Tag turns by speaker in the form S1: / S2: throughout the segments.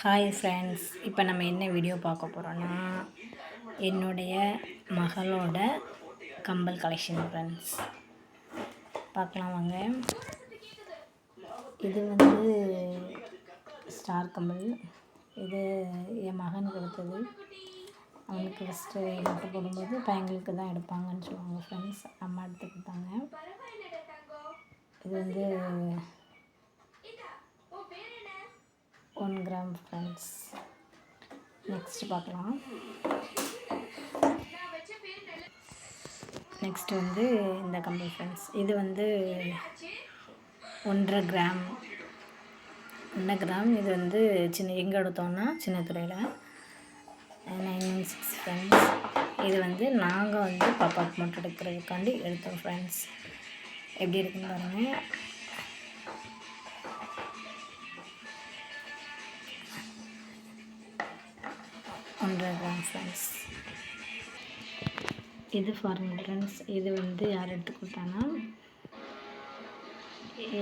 S1: Hi friends இப்போ நம்ம என்ன வீடியோ பார்க்க போகிறோன்னா என்னுடைய மகளோட கம்பல் கலெக்ஷன் ஃப்ரெண்ட்ஸ் பார்க்கலாம் வாங்க. இது வந்து ஸ்டார் கம்பல். இது என் மகனுக்கு எடுத்தது. அவனுக்கு ஃபஸ்ட்டு மொட்டை போடும்போது பையங்களுக்கு தான் எடுப்பாங்கன்னு சொல்லுவாங்க ஃப்ரெண்ட்ஸ் அம்மா எடுத்து கொடுத்தாங்க. இது வந்து ஒன் கிராம் ஃப்ரெண்ட்ஸ். நெக்ஸ்ட் பார்க்கலாம். நெக்ஸ்ட் வந்து இந்த கம்பி ஃப்ரெண்ட்ஸ். இது வந்து ஒன்றரை கிராம். ஒன்றரை கிராம். இது வந்து சின்ன எங்கே எடுத்தோம்னா சின்ன துறையில் நைன் சிக்ஸ் ஃப்ரெண்ட்ஸ். இது வந்து நாங்கள் வந்து பாப்பாவுக்கு மட்டும் எடுக்கிறதுக்காண்டி எடுத்தோம் ஃப்ரெண்ட்ஸ். எப்படி இருக்குன்னு பாருங்கள் ஒன்றரை கிராம் ஃப்ரெண்ட்ஸ் இது பாருங்க ஃப்ரெண்ட்ஸ் இது வந்து யார் எடுத்து கொடுத்தாங்கன்னா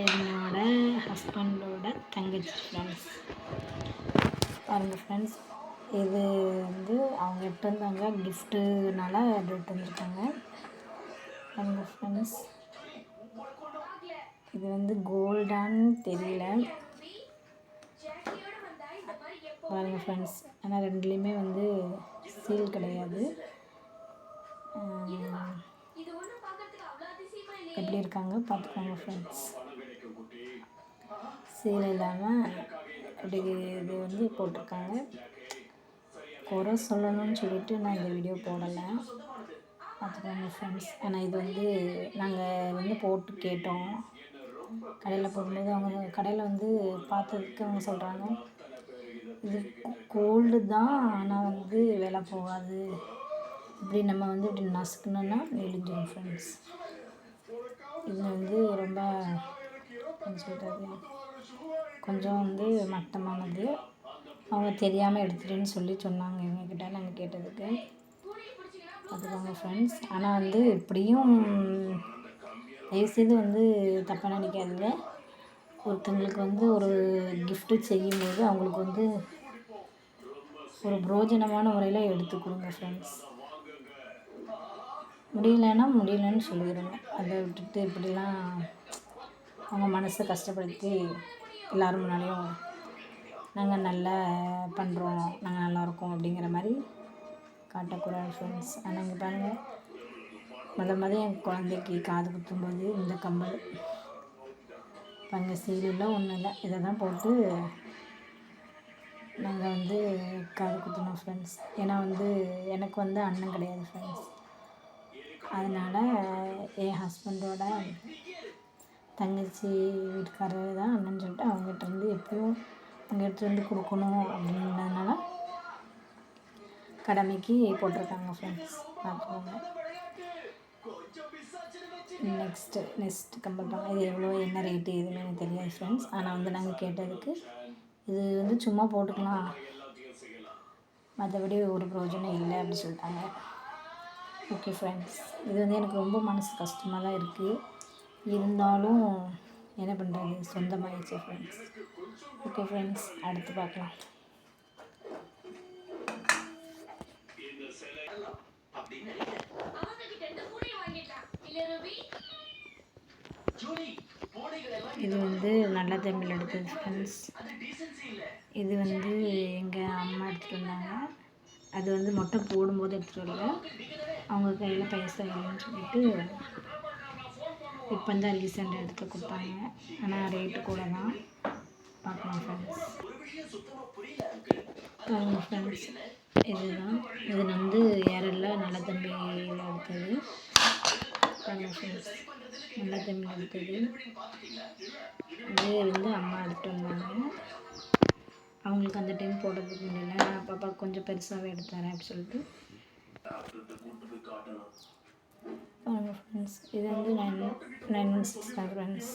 S1: என்னோட ஹஸ்பண்டோட தங்கச்சி ஃப்ரெண்ட்ஸ் பாருங்கள் ஃப்ரெண்ட்ஸ் இது வந்து அவங்க எடுத்து வந்தாங்க கிஃப்ட்டுனால எடுத்து வந்திருக்காங்க. பாருங்கள் ஃப்ரெண்ட்ஸ் இது வந்து கோல்டான்னு தெரியல. பாருங்கள் ஃப்ரெண்ட்ஸ் ஆனால் ரெண்டுலேயுமே வந்து சீல் கிடையாது. எப்படி இருக்காங்க? பார்த்துக்கோங்க ஃப்ரெண்ட்ஸ் சீல் இல்லாமல் அப்படி இது வந்து போட்டிருக்காங்க. குறை சொல்லணும்னு சொல்லிட்டு நான் இந்த வீடியோ போடலை. பார்த்துக்கோங்க ஃப்ரெண்ட்ஸ் ஆனால் இது வந்து நாங்கள் வந்து போட்டு கேட்டோம். கடையில் போடும்போது அவங்க கடையில் வந்து பார்த்ததுக்கு அவங்க சொல்கிறாங்க இது கோல்டு தான் ஆனால் வந்து வேலை போகாது. இப்படி நம்ம வந்து இப்படி நசுக்கணுன்னா நெளிஞ்சிடும் ஃப்ரெண்ட்ஸ் இது வந்து ரொம்ப என்ன சொல்கிறது கொஞ்சம் வந்து மட்டமானது. அவங்க தெரியாமல் எடுத்துட்டேன்னு சொல்லி சொன்னாங்க எங்ககிட்ட நாங்கள் கேட்டதுக்கு. அதுதாங்க ஃப்ரெண்ட்ஸ் ஆனால் வந்து இப்படியும் தயவுசெய்து வந்து தப்பாக நினைக்காதீங்க. ஒருத்தங்களுக்கு வந்து ஒரு கிஃப்ட்டு செய்யும்போது அவங்களுக்கு வந்து ஒரு புரோஜனமான முறையில் எடுத்து கொடுங்க ஃப்ரெண்ட்ஸ் முடியலன்னா முடியலன்னு சொல்லிடுங்க. அதை விட்டுட்டு இப்படிலாம் அவங்க மனசை கஷ்டப்படுத்தி எல்லோரும் முன்னாடியும் நாங்கள் நல்லா பண்ணுறோம் நாங்கள் நல்லா இருக்கோம் அப்படிங்கிற மாதிரி காட்டக்கூடாது ஃப்ரெண்ட்ஸ் ஆனால் இங்கே பாருங்கள் மொதல் மொதல் என் குழந்தைக்கு காது குத்தும்போது இந்த கம்பல் பாருங்க சீல் ஒன்றும் இல்லை. இதை தான் போட்டு நாங்கள் வந்து காது குத்தினோம் ஃப்ரெண்ட்ஸ் ஏன்னா வந்து எனக்கு வந்து அண்ணன் கிடையாது ஃப்ரெண்ட்ஸ் அதனால் என் ஹஸ்பண்டோட தங்கச்சி வீட்டுக்காரர் தான் அண்ணன் சொல்லிட்டு அவங்ககிட்ட இருந்து எப்படியும் அவங்க வந்து கொடுக்கணும் அப்படின்றதுனால கடமைக்கு போட்டிருக்காங்க ஃப்ரெண்ட்ஸ் பார்த்துக்கோங்க. நெக்ஸ்ட்டு நெக்ஸ்ட் கம்பேர் பண்ணலாம் இது எவ்வளோ என்ன ரேட்டு எதுவுமே எனக்கு தெரியாது ஃப்ரெண்ட்ஸ் ஆனால் வந்து நாங்கள் கேட்டதுக்கு இது வந்து சும்மா போட்டுக்கலாம். மற்றபடி ஒரு பிரயோஜனம் இல்லை அப்படி சொல்லிட்டாங்க. ஓகே ஃப்ரெண்ட்ஸ் இது வந்து எனக்கு ரொம்ப மனசு கஷ்டமாக தான் இருக்குது இருந்தாலும் என்ன பண்ணுறது சொந்தமாகிடுச்சு ஃப்ரெண்ட்ஸ் ஓகே ஃப்ரெண்ட்ஸ் அடுத்து பார்க்கலாம். இது வந்து நல்ல தமிழ் எடுத்தது ஃப்ரெண்ட்ஸ் இது வந்து எங்கள் அம்மா எடுத்துகிட்டு வந்தாங்க. அது வந்து மொட்டை போடும்போது எடுத்துகிட்டு வரல. அவங்க கையில் பைசா இல்லைன்னு சொல்லிட்டு இப்போ தான் ரீசெண்டாக எடுத்து கொடுத்தாங்க. ஆனால் ரேட்டு கூட தான். பார்க்கலாம் ஃப்ரெண்ட்ஸ் பாருங்கள் ஃப்ரெண்ட்ஸ் இதுதான். இது வந்து ஏரல்ல நல்ல தம்பியில் எடுத்தது? நல்ல தம்பியில் எடுத்தது இது வந்து அம்மா எடுத்துட்டு வந்தாங்க. அவங்களுக்கு அந்த டைம் போடுறதுக்கு முடியல நான் பாப்பா கொஞ்சம் பெருசாகவே எடுத்தாரேன் அப்படி சொல்லிட்டு. பாருங்கள் ஃப்ரெண்ட்ஸ் இது வந்து நைன் நைன் ஒன் சிக்ஸ் தான் ஃப்ரெண்ட்ஸ்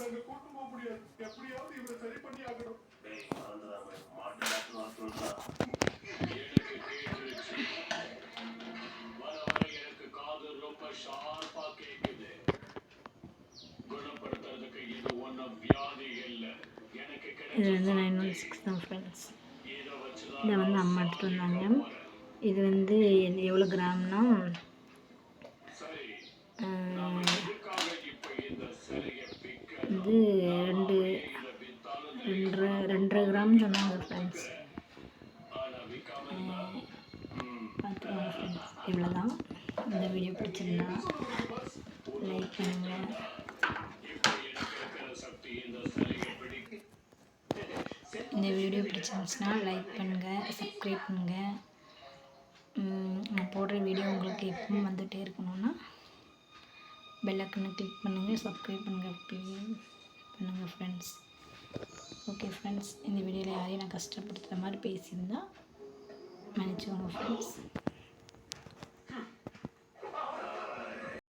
S1: இது வந்து நைன் ஒன் சிக்ஸ் தான் ஃப்ரெண்ட்ஸ் இதை வந்து அம்மா எடுத்துகிட்டு வந்தாங்க. இது வந்து எவ்வளோ கிராம்னா வந்து இது ரெண்டு ரெண்டரை ரெண்டரை கிராம் சொன்னாங்க ஃப்ரெண்ட்ஸ் பார்த்துக்கோங்க ஃப்ரெண்ட்ஸ் இவ்வளோ தான் இந்த வீடியோ பிடிச்சிருந்தா லைக் பண்ணுங்கள் இந்த வீடியோ பிடிச்சிருந்துச்சுன்னா லைக் பண்ணுங்கள் சப்ஸ்கிரைப் பண்ணுங்கள் நான் போடுற வீடியோ உங்களுக்கு எப்பவும் வந்துகிட்டே இருக்கணும்னா பெல்லைக்கனை கிளிக் பண்ணுங்கள் சப்ஸ்கிரைப் பண்ணுங்கள் பண்ணுங்கள் ஃப்ரெண்ட்ஸ் ஓகே ஃப்ரெண்ட்ஸ் இந்த வீடியோவில் யாரையும் நான் கஷ்டப்படுத்துகிற மாதிரி பேசியிருந்தால் மன்னிச்சுக்கோங்க ஃப்ரெண்ட்ஸ்